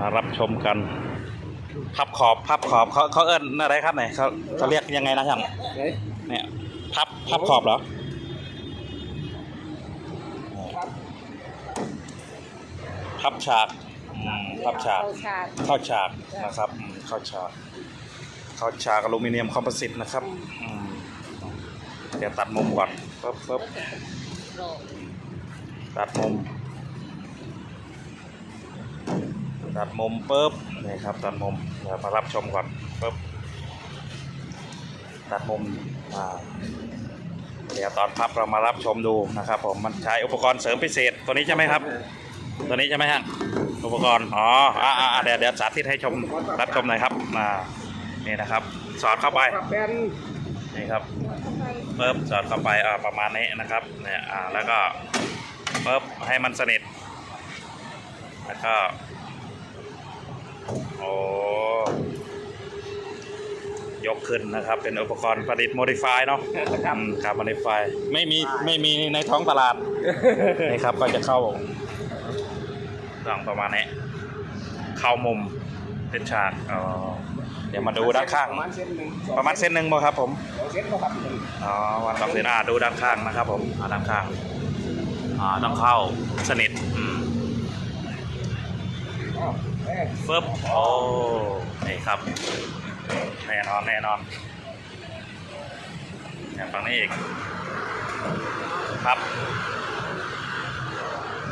มารับชมกันพับขอบพับขอบเขาเขาเอิ้นอะไรครับไหนเขาเขาเรียกยังไงนะช่างเนี่ยพับพับขอบเหรอพับฉากอืมพับฉากเข้ฉากเข้าฉากนะครับอืมเข้าฉากเข้าฉากอลูมิเนียมคอมโพสิตนะครับอืมเดี๋ยวตัดมุมก่อนปึ๊บปึ๊บโลตัดมุม ตัดมุมปึ๊บนี่ครับตัดมุมเดี๋ยวมารับชมก่อนปึ๊บตัดมุมอ่าเดี๋ยวตอนพับเรามารับชมดูนะครับ ผมมันใช้อุปกรณ์เสริมพิเศษตัวนี้ใช่ไหมครับ ตัวนี้ใช่ไหมฮะอุปกรณ์อ๋ออ่าอ่าเดี๋ยวเดี๋ยวสาธิตให้ชมรับชมหน่อยครับอ่านี่นะครับ สอดเข้าไปนี่ครับปึ๊บสอดเข้าไปอ่าประมาณนี้นะครับเนี่ยอ่าแล้วก็ปึ๊บให้มันสนิทแล้วก็ โอ้ยกขึ้นนะครับ เป็นอุปกรณ์ประดิษฐ์โมดิฟายเนาะครับอืมครับโมดิฟายไม่มีไม่มีในท้องตลาดนี่ครับก็จะเข้าต้องประมาณนี้เข้ามุมเป็นฉากอ๋อเดี๋ยวมาดูด้านข้าง ประมาณเส้นหนึ่งประมาณเส้นหนึ่งบ่ครับผมสองเส้นบ่ครับอ๋อวันสองเซนอ่าดูด้านข้างนะครับ ผมอ่าด้านข้างอ่าต้องเข้าสนิทอืมอ๋อเอ้ย ฟึบโอ้นี่ครับ แน่นอนแน่นอนอย่างฝั่งนี้อีก ครับ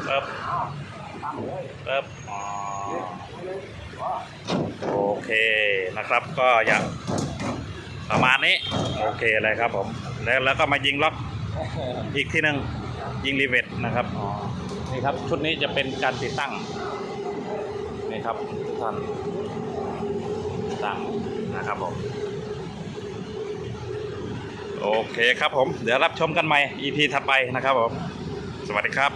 ฟึบอ้าวตามเลยฟึบอ๋อโอเคนะครับก็อย่างประมาณนี้ โอเคเลยครับผม แล้วแล้วก็มายิงล็อกอีกที่หนึ่งยิงรีเวทนะครับนี่ครับ ชุดนี้จะเป็นการติดตั้ง ครับทุกท่านตั้งนะครับผมโอเคครับผม เดี๋ยวรับชมกันใหม่ EP ถัดไปนะครับผม สวัสดีครับ